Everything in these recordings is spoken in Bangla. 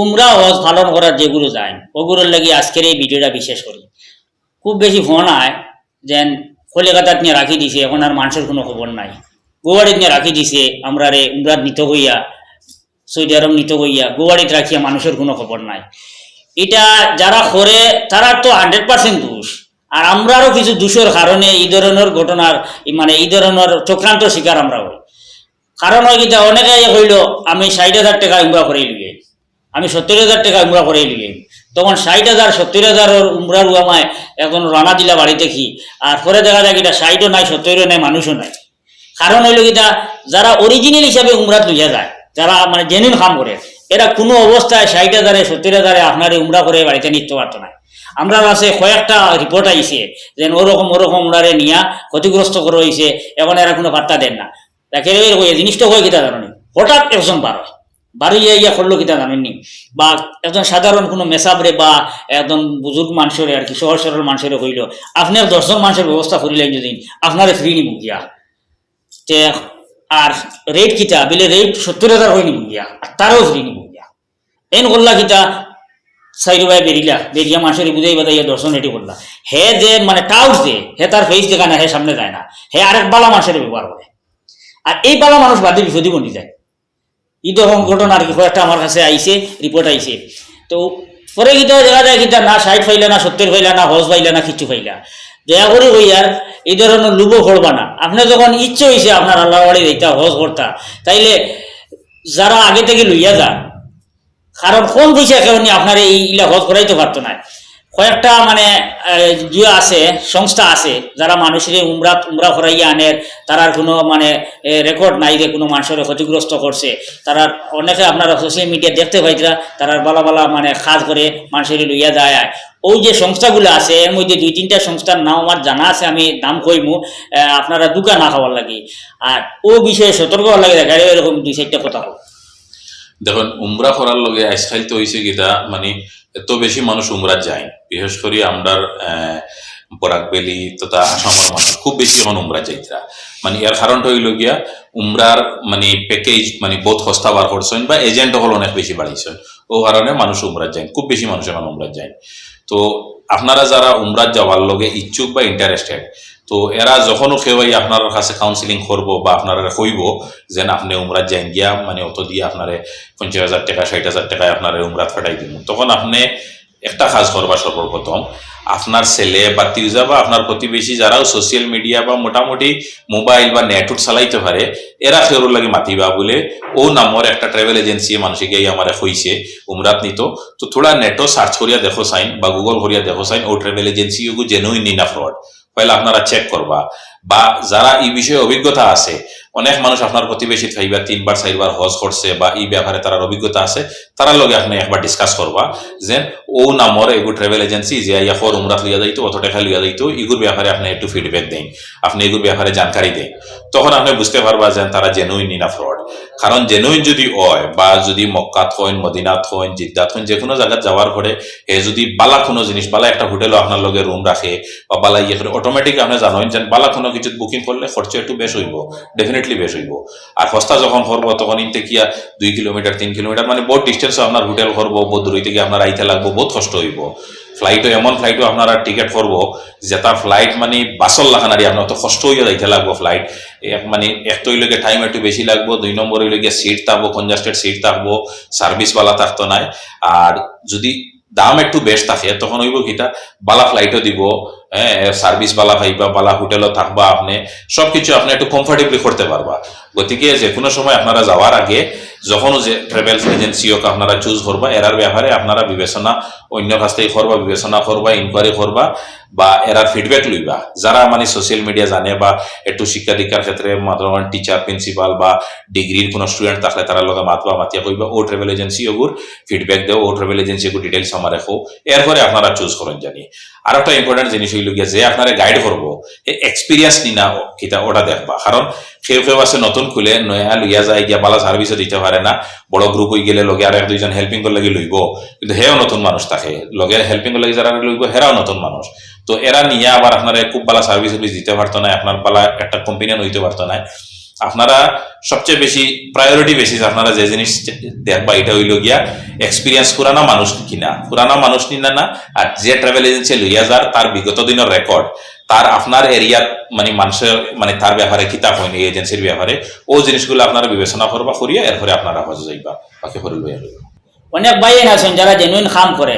উমরা হজ পালন করার যেগুলো যায় ওগুলোর লাগি আজকের এই ভিডিওটা বিশেষ করি। খুব বেশি ফোন আয়, যেন কলিকাতাত নিয়ে রাখি দিছে, এখন আর মানুষের কোনো খবর নাই। গোয়াড়িত নিয়ে রাখি দিছে, আমরা রে উমরাত নিত হইয়া, সৌদি আরব নিত হইয়া গোয়াড়িত রাখিয়া মানুষের কোনো খবর নাই। এটা যারা করে, তারা তো হান্ড্রেড পার্সেন্ট দোষ। আর আমরারও কিছু দোষের কারণে এই ধরনের ঘটনার মানে এই ধরনের চক্রান্ত শিকার আমরা হই। কারণ হয় অনেকে হইল, আমি ষাট হাজার টাকা উমরা করে লিগে আমি সত্তর হাজার টাকা উমরা করে লিগে তখন ষাট হাজার, সত্তর হাজারের উমরার উয়ামায় এখন রানা দিলা বাড়িতে কি? আর পরে দেখা যায় কিটা ষাটও নাই, সত্তরও নাই, মানুষও নাই। কারণ হইল কিটা যারা অরিজিনাল হিসাবে উমরাত লইয়া যায়, যারা মানে জেনুইন কাম করে, এরা কোনো অবস্থায় ষাট হাজারে, সত্তর হাজারে আপনার উমরা করে বাড়িতে নিতে পারতো না। আমরা কাছে কয়েকটা রিপোর্ট আইছে, যে ওরকম ওরকম উমরারে নিয়া ক্ষতিগ্রস্ত করে হয়েছে এখন এরা কোনো বার্তা দেন না। তাকে জিনিসটা হয়ে কিতা জানি হঠাৎ একজন বার। হয় বাড়ি ইয়া করল কিতা জানেননি? বা একজন সাধারণ কোনো মেসাবরে বা একজন বুজুর্গ মানুষের আর কি, সহজ সরল মানুষের হইল আপনার দশজন মানুষের ব্যবস্থা করিলেন যদি আপনারে ফ্রি নিব গিয়া। তে আর রেট কিতা? বিলে রেট সত্তর হাজার হয়ে নিব গিয়া, আর তারও ফ্রি নিব গিয়া। এন করলা কিতা? সাইড বাই বেরিলা, বেরিয়া মানুষের বুঝাই বাজাইয়া দর্শন রেডি করলা। হে যে মানে টাউট দে, হে তার ফেস দেখা না, হে সামনে যায় না, হে আরেক বালা মানুষের ব্যবহার করে। আর এই বালা মানুষ বাদে বিপদী বনি যায়। ঈদ ঘটনা আর কি কয়েকটা আমার কাছে আইছে রিপোর্ট আইছে। তো পরে কিন্তু দেখা যায় কিন্তু না ষাট ফাইলা, না সত্তর ফাইলা, না হজ ফাইলা, না কিছু ফাইলা। দয়া করে কই আর এই ধরনের লুবো করবা না। আপনার যখন ইচ্ছে হয়েছে আপনার আল্লাহ বাড়ি এইটা হজ করতা, তাইলে যারা আগে থেকে লইয়া যান, কারণ কোন পয়সা কেউ আপনার এই ইলা হজ করাইতে পারতো না। কয়েকটা মানে যে আছে, সংস্থা আছে, যারা মানুষের উমরা উমরা করাইয়া আনের তারার কোনো মানে রেকর্ড নাই যে কোনো মানুষের ক্ষতিগ্রস্ত করছে। তারা অনেকে আপনারা সোশ্যাল মিডিয়া দেখতে পাইতরা তারার বালা বালা মানে কাজ করে মানুষের লইয়া যায়। ওই যে সংস্থাগুলো আছে, এর মধ্যে দুই তিনটা সংস্থার নাম আমার জানা আছে, আমি নাম কইমু আপনারা দুকা না খাওয়ার লাগে। আর ও বিষয়ে সতর্ক হওয়ার লাগে, দেখা এরকম দুই চারটা কথা হোক দেখুন, উমরা করার লগে আজকাল তো হয়েছে গীতা মানে এত বেশি মানুষ উমরা যায় বিশেষ করে আমরার বরাক বেলি তথা আসামের মানুষ খুব বেশি এখন উমরা যাইতরা। মানে এর কারণটা হইল গিয়া, উমরার মানে প্যাকেজ মানে বহুত সস্তা বার করছেন বা এজেন্ট হল অনেক বেশি বাড়িয়েছেন। ও কারণে মানুষ উমরা যায় খুব বেশি মানুষ এখন উমরা যায় তো আপনারা যারা উমরাত যাওয়ার লগে ইচ্ছুক বা ইন্টারেস্টেড তো এরা যখনও কেউ এই আপনার কাছে কাউন্সিলিং করব বা আপনারা কইব যেন আপনি উমরাত যাই গিয়া মানে অত দিয়ে আপনারে পঞ্চাশ হাজার টাকা, ষাট হাজার টাকায় আপনার উমরাত ফাটাই দিব তখন আপনি একটা কাজ করবা সর্বপ্রথম। আপনার ছেলে বা তিউজা বা আপনার প্রতিবেশী যারাও সোশ্যাল মিডিয়া বা মোটামুটি মোবাইল বা নেটওয়ার্ক চালাইতে পারে, এরা সেওর লাগে মাতিবা বলে ও নামর একটা ট্রাভেল এজেন্সি মানুষে গিয়ে আমার হইছে উমরাত নিত। তো থোড়া নেটও সার্চ করিয়া দেখো সাইন বা গুগল করিয়া দেখো সাইন ও ট্রাভেল এজেন্সি জেনুইন নিনা ফ্রড পয়লা আপনারা চেক করবা। বা যারা এই বিষয়ে অভিজ্ঞতা আছে অনেক মানুষ আপনার প্রতিবেশী থাইবা, তিনবার, চারবার হজ করছে বা এই ব্যাপারে তার অভিজ্ঞতা আছে, তার লগে আপনি একবার ডিসকাস করবা যে, ও নামর এগু ট্রাভেল এজেন্সি যে ইয়াফর উমরাত লিয়া যাইতো, অত টাকা লিয়া যাইতো, এগুর ব্যাপারে আপনি একটু ফিডব্যাক দেন, আপনি এগুর ব্যাপারে জানকারি দেন। তখন আপনি বুঝতে পারবা যে তারা জেনুইন নিনা ফ্রড কারণ জেনুইন যদি হয় বা যদি মক্কাত হইন, মদিনাত হইন, জিদ্দাত হইন যে কোনো জায়গায় যাওয়ার পরে এ যদি বালা কোনো জিনিস, বালা একটা হোটেলও আপনার লগে রুম রাখে বা বালা ইয়ে করে অটোমেটিক আপনি জানেন যে বালা কোনো কিছু বুকিং করলে খরচ একটু বেশ হইব। ডেফিনেটলি বেশ হইব। আর সস্তা যখন করব তখন ইনতে কিয়া দুই কিলোমিটার, তিন কিলোমিটার মানে বহুত ডিস্টেন্স আপনার হোটেল করব বহুত দূর থেকে আপনার আইতে লাগবো বহুত কষ্ট হইব। ফ্লাইটও এমন ফ্লাইটও আপনারা টিকেট করব যেটা ফ্লাইট মানে বাসর লাগানারি আপনার তো কষ্ট হইয়া যাইতে লাগবো ফ্লাইট এক মানে এক তো টাইম একটু বেশি লাগবো, দুই নম্বর গিয়ে সিট থাকব কনজাস্টেড সিট থাকব সার্ভিসওয়ালা থাকতো নাই। আর যদি দাম একটু বেশ থাকে তখন হইব কিটা বালা ফ্লাইটও দিব হ্যাঁ সার্ভিস বালা পাইবা, বালা হোটেলও থাকবা আপনি সব কিছু আপনি একটু কমফর্টেবলি করতে পারবা। গতিকে যে কোনো সময় আপনারা যাওয়ার আগে, যখন যে ট্রাভেলস এজেন্সি হোক আপনারা চুজ করবা, এরার ব্যাপারে আপনারা বিবেচনা, অন্য কাছ থেকে করবা, বিবেচনা করবা ইনকোয়ারি করবা। বা এরার ফিডব্যাক লইবা। যারা মানে সোশ্যাল মিডিয়া জানে বা একটু শিক্ষা দীক্ষার ক্ষেত্রে মাত্রামান টিচার প্রিন্সিপাল বা ডিগ্রির কোনো স্টুডেন্ট থাকলে তারা লগে মাতবা মাতিয়া কইবা, ও ট্রাভেল এজেন্সি ওগুর ফিডব্যাক দেও, ও ট্রাভেল এজেন্সি ওগুর ডিটেলস আমার রেখো। এরপরে আপনারা চুজ করেন জানি। আর একটা ইম্পর্টেন্ট জিনিস হইল গিয়া, যে আপনারা গাইড করব এক্সপিরিয়েন্স নি না কিতা ওটা দেখবা। কারণ কেউ কেউ আছে নতুন খুলে নয়া লইয়া যায় গিয়া বালা সার্ভিসও দিতে পারে না। বড় গ্রুপ হয়ে গেলে লগে আর এক দুইজন হেল্পিং করলে লইব। কিন্তু হেও নতুন মানুষ থাকে। লগে হেল্পিং করলে যারা লইব হেরাও নতুন মানুষ। তো এরা নিয়ে আবার আপনার খুব বালা সার্ভিস সার্ভিস দিতে পারতো না, আপনার বালা একটা কম্পিনিয়ন হইতে পারতো না। আপনারা সবচেয়ে বেশি প্রায়োরিটি বেসিস আপনারা যে জিনিস দেখবা, এটা হইল গিয়া এক্সপিরিয়েন্স পুরানা মানুষ কিনা। পুরানা মানুষ নিনা না, আর যে ট্রাভেল এজেন্সি লইয়া যার, তার বিগত দিনের রেকর্ড তার আপনার এরিয়ার মানে মানুষের মানে তার ব্যাপারে কিতাব হয়নি এজেন্সির ব্যাপারে। ও জিনিসগুলো আপনারা বিবেচনা করবা, করিয়া এরপরে আপনারা হজে যাইবা। বাকি করে লইয়া অনেক বাইন আছেন যারা জেনুইন কাম করে,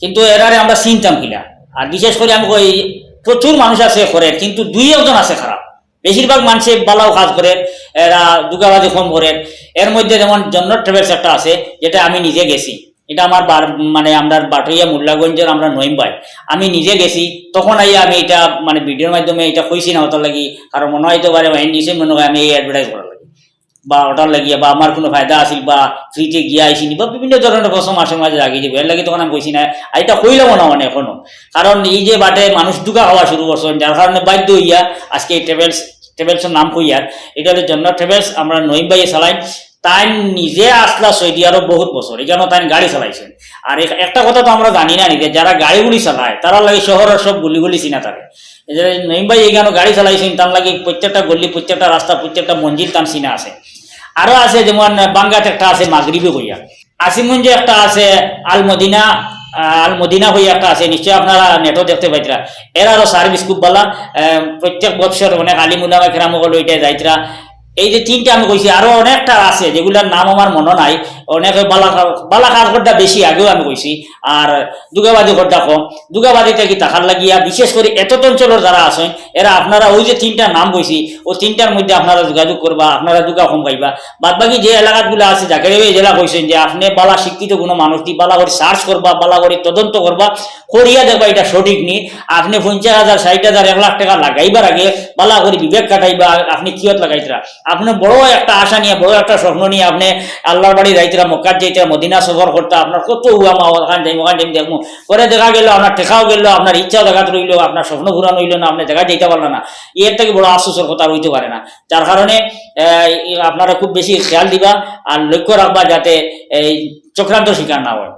কিন্তু এরারে আমরা চিনতাম কিনা। আর বিশেষ করে আমি কই প্রচুর মানুষ আছে করে কিন্তু দুই একজন আছে খারাপ। বেশিরভাগ মানুষে বালাও কাজ করে, এরা দুগাবাজি কম করে। এর মধ্যে যেমন জন্য ট্রাভেলস একটা আছে, যেটা আমি নিজে গেছি। এটা আমার বার- মানে আমরা বাটইয়া মোল্লাগঞ্জের আমরা নইম ভাই। আমি নিজে গেছি, তখন আইয়া আমি এটা মানে ভিডিওর মাধ্যমে এটা কইছি না ওটার লাগি, কারণ মনে হয়তো পারে মাইন্ড দিছে মনে হয় আমি এই অ্যাডভার্টাইজ করার লাগি। বা ওটার লাগিয়া বা আমার কোনো ফায়দা আছিল বা ফ্রিতে গিয়া আইসিনি বা বিভিন্ন ধরনের প্রশ্ন মাসে মাঝে লাগিয়ে দিব এর লাগে তখন আমি কইছি না, আর এটা কইলাম না মানে এখনও। কারণ এই যে বাটে মানুষ দুকা হওয়া শুরু করছেন যার কারণে বাধ্য হইয়া আজকে এই ট্রাভেলস ট্রাভেলসের নাম কইয়ার এটা হলো জন্য ট্রাভেলস আমরা নইম বাইয়ে চালাই। তাই নিজে আসলা সৌদি আরব বহুত বছর এখানে তাই গাড়ি চালাইছেন। আর এক- একটা কথা তো আমরা জানি না নিজে যারা গাড়িগুলি চালায়, তারা লাগে শহরের সব গুলিগুলি চিনা থাকে। এই নইম ভাই এখানে গাড়ি চালাইছেন, তার লাগে প্রত্যেকটা গল্লি প্রত্যেকটা রাস্তা, প্রত্যেকটা মঞ্জিল তার চিনা আছে। আরও আছে যেমন বাঙ্গাত একটা আছে মাগরীবে হইয়া। আসিমগঞ্জে একটা আছে আলমদিনা আলমদিনা মদিনা হইয়া একটা আছে নিশ্চয় আপনারা নেটও দেখতে পাইতরা। এরারও সার্ভিস খুব ভালো। প্রত্যেক বছর অনেক আলিমুল্লাহ খেরামকল ওইটাই যাইতরা। এই যে তিনটা আমি কইছি, আরও অনেকটা আছে যেগুলার নাম আমার মনে নাই। অনেকে বালাকার বালাকার ঘরটা বেশি আগেও আমি কইছি, আর দুগাবাদী ঘরটা কম। দুগাবাদীটা কি তাকার লাগিয়া, বিশেষ করে এত অঞ্চলের যারা আছেন এরা আপনারা ওই যে তিনটা নাম কইছি, ও তিনটার মধ্যে আপনারা যোগাযোগ করবা, আপনারা দুগা কম পাইবা। বাদ বাকি যে এলাকাগুলো আছে যাকে জেলা কইছেন যে আপনি বালা শিক্ষিত কোনো মানুষটি বালা করে সার্চ করবা, বালা করে তদন্ত করবা, করিয়া দেখবা এটা সঠিক নি। আপনি পঞ্চাশ হাজার, ষাট হাজার, এক লাখ টাকা লাগাইবার আগে বালা করে বিবেক কাটাইবা, আপনি কিয়ত লাগাইতরা। আপনি বড় একটা আশা নিয়ে, বড় একটা স্বপ্ন নিয়ে আপনি আল্লাহর বাড়ি যাইতরা, মক্কার যাইতরা, মদিনা সফর করতে আপনার কত উয়ামা ওখান যাই ওখান যাই দেখব পরে দেখা গেল, আপনার ঠেকাও গেল, আপনার ইচ্ছাও দেখা রইল আপনার স্বপ্ন ঘুরানো হইল না, আপনি দেখা যেতে পারলেন না। এর থেকে বড় আফসোসের কথা হইতে পারে না। যার কারণে আপনারা খুব বেশি খেয়াল দিবা আর লক্ষ্য রাখবা যাতে এই চক্রান্ত শিকার না হয়।